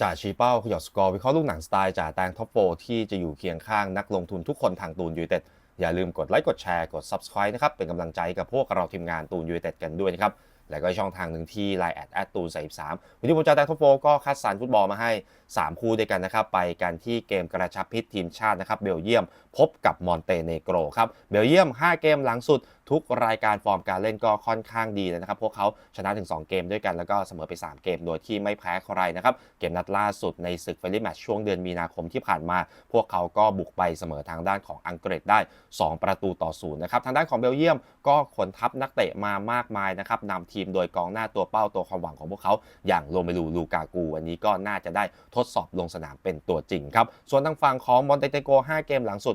จ่าชี้เป้าขยอดสกอร์วิเคราะห์ลูกหนังสไตล์จ่าแตงท็อปโฟที่จะอยู่เคียงข้างนักลงทุนทุกคนทางตูนยูเต็ดอย่าลืมกดไลค์กดแชร์กด Subscribe นะครับ เป็นกำลังใจกับพวกเราทีมงานตูนยูเต็ดกันด้วยนะครับ และก็ช่องทางหนึ่งที่ Line แอดแอดตูนสสามวันนี้ผมจ่าแตงท็อปโฟก็คัดสรรฟุตบอลมาให้ 3 คู่ด้วยกันนะครับ ไปกันที่เกมกระชับพิษทีมชาตินะครับเบลเยียม พบกับมอนเตเนโกรครับเบลเยียม 5 เกมหลังสุด ทุกรายการฟอร์มการเล่นก็ค่อนข้างดีเลยนะครับ พวกเขาชนะถึง 2 เกมด้วยกันแล้วก็เสมอไป 3 เกมโดยที่ไม่แพ้ใครนะครับ เกมนัดล่าสุดในศึกเฟรนลี่แมตช์ช่วงเดือนมีนาคมที่ผ่านมา พวกเขาก็บุกไปเสมอทางด้านของอังกฤษได้ 2 ประตูต่อศูนย์นะครับทางด้านของเบลเยียมก็ขนทัพนักเตะมามากมายนะครับนำทีมโดยกองหน้าตัวเป้าตัวความหวังของพวกเขา อย่างโรเมลูลูกากูวันนี้ก็น่าจะได้ทดสอบลงสนามเป็นตัวจริงครับส่วนทางฝั่งของมอนเตเตโก5 เกมหลังสุด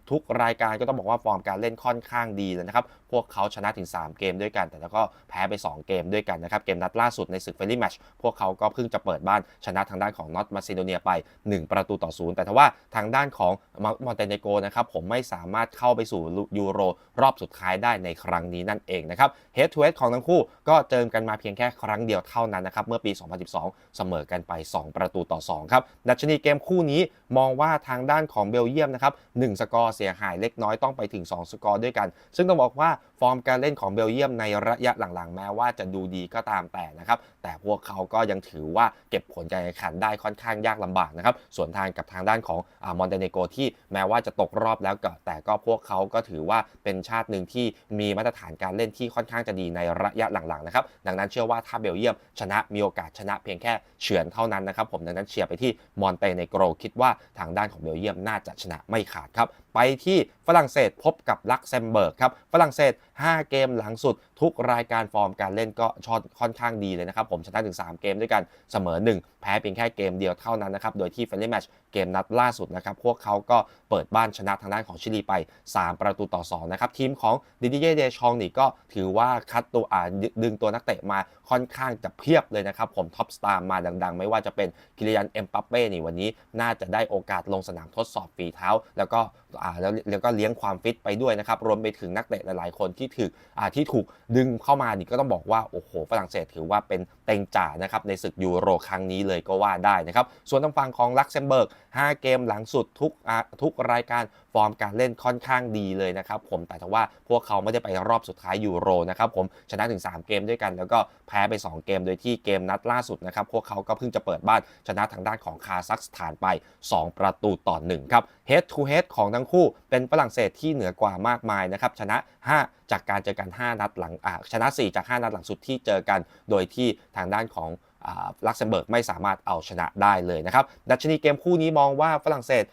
ทุกรายการก็ต้องบอกว่าฟอร์มการเล่นค่อนข้างดีเลยนะครับ พวกเขาชนะถึง 3 เกมด้วยกัน แต่แล้วก็แพ้ไป 2 เกมด้วยกันนะครับ เกมนัดล่าสุดในศึกเฟรนลี่แมชพวกเขาก็เพิ่งจะเปิดบ้านชนะทางด้านของนอตมาซิโดเนียไป 1 ประตูต่อศูนย์แต่ทว่าทางด้านของมอนเตเนโกนะครับผมไม่สามารถเข้าไปสู่ยูโรรอบสุดท้ายได้ในครั้งนี้นั่นเองนะครับเฮดทูเฮดของทั้งคู่ก็เจอกันมาเพียงแค่ครั้งเดียวเท่านั้นนะครับเมื่อปี 2012 เสมอกันไป 2 ประตูต่อ2ครับดัชนีเกมคู่นี้มองว่าทางด้านของเบลเยียมนะครับ1สกอร์เสียหายเล็กน้อยต้องไปถึง 2 สกอร์ด้วยกัน ซึ่งต้องบอกว่า ฟอร์มการเล่นของเบลเยียมในระยะหลังๆ แม้ว่าจะดูดีก็ตามแต่นะครับ แต่พวกเขาก็ยังถือว่าเก็บผลการแข่งขันได้ค่อนข้างยากลำบากนะครับ ส่วนทางกับทางด้านของมอนเตเนโกที่แม้ว่าจะตกรอบแล้วก็แต่ก็พวกเขาก็ถือว่าเป็นชาติหนึ่งที่มีมาตรฐานการเล่นที่ค่อนข้างจะดีในระยะหลังๆนะครับ ดังนั้นเชื่อว่าถ้าเบลเยียมชนะมีโอกาสชนะเพียงแค่เฉือนเท่านั้นนะครับ ผมดังนั้นเชียร์ไปที่มอนเตเนโกรคิดว่าทางด้านของเบลเยียมน่าจะชนะไม่ขาดครับ ไปที่ฝรั่งเศสพบกับลักเซมเบิร์กครับ ฝรั่งเศส5 เกมหลังสุด ทุกรายการฟอร์มการเล่นก็ชอค่อนข้างดีเลยนะครับ ผมชนะถึง 3 เกมด้วยกันเสมอ 1 แพ้เพียงแค่เกมเดียวเท่านั้นนะครับ โดยที่เฟรนลี่แมชเกมนัดล่าสุดนะครับ พวกเขาก็เปิดบ้านชนะทางด้านของชิลีไป 3 ประตูต่อ 2 นะครับ ทีมของดิดิเย่เดชองนี่ก็ถือว่าคัดตัวอ่าดึงตัวนักเตะมาค่อนข้างจะเพียบเลยนะครับผมท็อปสตาร์มาดังๆ ไม่ว่าจะเป็นกิลิยันเอ็มปัปเป้นี่วันนี้น่าจะได้โอกาสลงสนามทดสอบฝีเท้า แล้วก็อ่าแล้วแล้วก็เลี้ยงความฟิตไปด้วยนะครับรวมไปถึงนักเตะหลายๆคนทถืออที่ถูกดึงเข้ามานี่ก็ต้องบอกว่า โอ้โห ฝรั่งเศสถือว่าเป็นเต็งจ่านะครับในศึกยูโรครั้งนี้เลยก็ว่าได้นะครับ ส่วนทางฝั่งของลักเซมเบิร์ก 5 เกมหลังสุดทุกทุกรายการ ฟอร์มการเล่นค่อนข้างดีเลยนะครับผมแต่ถ้าว่าพวกเขาไม่ได้ไปรอบสุดท้ายยูโรนะครับผมชนะถึง 3 เกมด้วยกัน แล้วก็แพ้ไป 2 เกมโดยที่เกมนัดล่าสุดนะครับพวกเขาก็เพิ่งจะเปิดบ้านชนะทางด้านของคาซัคสถานไป 2 ประตูต่อ1ครับ head to head ของทั้งคู่เป็นฝรั่งเศสที่เหนือกว่ามากมายนะครับชนะ 5 จากการเจอกัน 5 นัดหลังชนะ 4 จาก 5 นัดหลังสุดที่เจอกัน โดยที่ทางด้านของ ลักเซมเบิร์กไม่สามารถเอาชนะได้เลยนะครับ ดัชนีเกมคู่นี้มองว่าฝรั่งเศส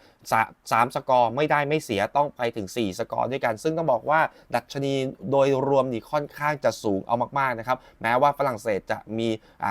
สามสกอร์ไม่ได้ไม่เสียต้องไปถึง 4 สกอร์ด้วยกัน ซึ่งต้องบอกว่าดัชนีโดยรวมนี่ค่อนข้างจะสูงเอามากๆนะครับ แม้ว่าฝรั่งเศสจะมี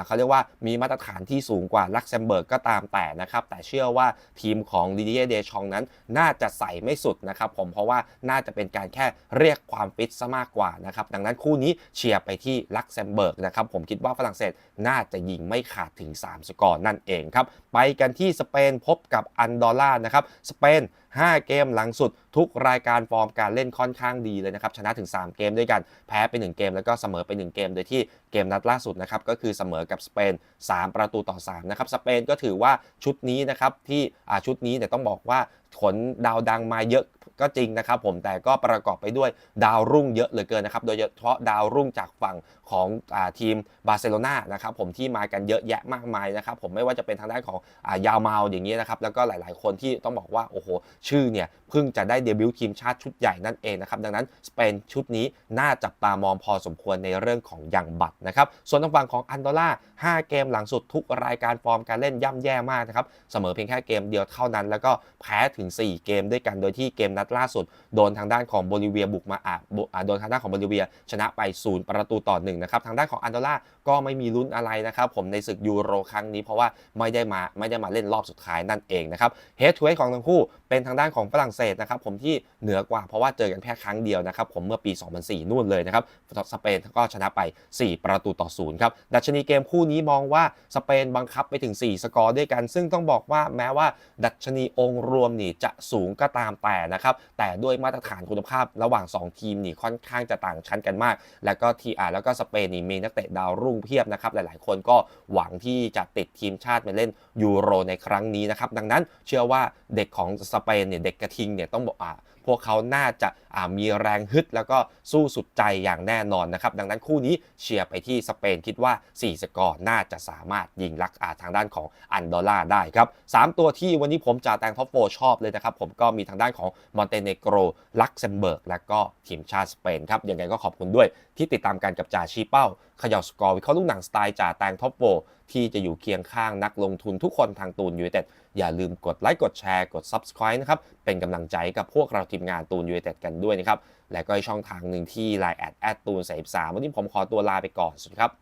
เขาเรียกว่ามีมาตรฐานที่สูงกว่าลักเซมเบิร์กก็ตามแต่นะครับ แต่เชื่อว่าทีมของดิดิเยเดชองนั้น น่าจะใส่ไม่สุดนะครับผมเพราะว่าน่าจะเป็นการแค่เรียกความฟิตซะมากกว่านะครับดังนั้นคู่นี้เชียร์ไปที่ลักเซมเบิร์กนะครับผมคิดว่าฝรั่งเศสน่าจะยิงไม่ขาดถึง 3 สกอร์นั่นเองครับ ไปกันที่สเปนพบกับอันดอร่านะครับ สเปน 5 เกมหลังสุด ทุกรายการฟอร์มการเล่นค่อนข้างดีเลยนะครับชนะถึง 3 เกมด้วยกันแพ้ไป 1 เกม แล้วก็เสมอไป 1 เกม โดยที่เกมนัดล่าสุดนะครับก็คือเสมอกับสเปน 3 ประตูต่อ3นะครับสเปนก็ถือว่าชุดนี้นะครับที่ชุดนี้เนี่ยต้องบอกว่าขนดาวดังมาเยอะก็จริงนะครับผมแต่ก็ประกอบไปด้วยดาวรุ่งเยอะเหลือเกินนะครับโดยเฉพาะดาวรุ่งจากฝั่งของอทีมบาร์เซโลนานะครับผมที่มากันเยอะแยะมากมายนะครับผมไม่ว่าจะเป็นทางด้านของอยาวมาลอย่างนี้นะครับแล้วก็หลายๆ คนที่ต้องบอกว่าโอ้โหชื่อเนี่ยเพิ่งจะได้เดบิวต์ทีมชาติชุดใหญ่นั่นเองนะครับดังนั้นสเปนชุดนี้น่าจับตามองพอสมควรในเรื่องของยังบัตรนะครับส่วนทางฝั่งของอันดอร่า5เกมหลังสุดทุกรายการฟอร์มการเล่นย่ำแย่มากนะครับเสมอเพียงแค่เกมเดียวเท่านั้น แล้วก็แพ้ถึง 4 เกมด้วยกันโดยที่เกมนัดล่าสุด โดนทางด้านของโบลิเวียบุกมาอ่าโดนทางด้านของโบลิเวียชนะไป 0 ประตูต่อ1นะครับทางด้านของอันโดล่าก็ไม่มีลุ้นอะไรนะครับผมในศึกยูโรครั้งนี้เพราะว่าไม่ได้มาไม่ได้มาเล่นรอบสุดท้ายนั่นเองนะครับเฮดทูเฮดของทั้งคู่เป็นทางด้านของฝรั่งเศสนะครับผมที่เหนือกว่าเพราะว่าเจอกันแค่ครั้งเดียวนะครับผมเมื่อปี 2004 นู่นเลยนะครับสเปนก็ชนะไป 4 ประตูต่อศูนย์ครับดัชนีเกมคู่นี้มองว่าสเปนบังคับไปถึง 4 สกอร์ด้วยกัน ซึ่งต้องบอกว่าแม้ว่า ดัชนีองค์รวมนี่จะสูงก็ตามแต่นะครับแต่ด้วยมาตรฐานคุณภาพระหว่าง 2 ทีมนี่ค่อนข้างจะต่างชั้นกันมาก แล้วก็ทีอาร์แล้วก็สเปนนี่มีนักเตะดาวรุ่งเพียบนะครับหลายๆ คนก็หวังที่จะติดทีมชาติมาเล่นยูโรในครั้งนี้นะครับดังนั้นเชื่อว่าเด็กของสเปนเนี่ยเด็กกระทิงเนี่ยต้องบอกอ่า พวกเขาน่าจะามีแรงฮึด แล้วก็สู้สุดใจอย่างแน่นอนนะครับ ดังนั้นคู่นี้เชียร์ไปที่สเปนคิดว่า 4 สกอร์น่าจะสามารถยิงลักอาทางด้านของอันดอล่าได้ครับ 3 ตัวที่วันนี้ผมจ่าแตงท็อปโฟชอบเลยนะครับ ผมก็มีทางด้านของมอนเตเนโกรลักเซมเบิร์ก และก็ทีมชาติสเปนครับยังไงก็ขอบคุณด้วยที่ติดตามกันกับจ่าชี้เป้าขย่าสกอร์วิเคราะห์ลูกหนังสไตล์จ่าแตงท็อปโฟที่จะอยู่เคียงข้างนักลงทุนทุกคนทางตูนยูไนเต็ดอย่าลืมกดไลค์กดแชร์กด Subscribe นะครับเป็นกำลังใจกับพวกเราทีมงานตูนยูไนเต็ดกันด้วยนะครับ และก็ช่องทางหนึ่งที่ Line แอดแอดตูนสามวันนี้ผมขอตัวลาไปก่อนสวัสดีครับ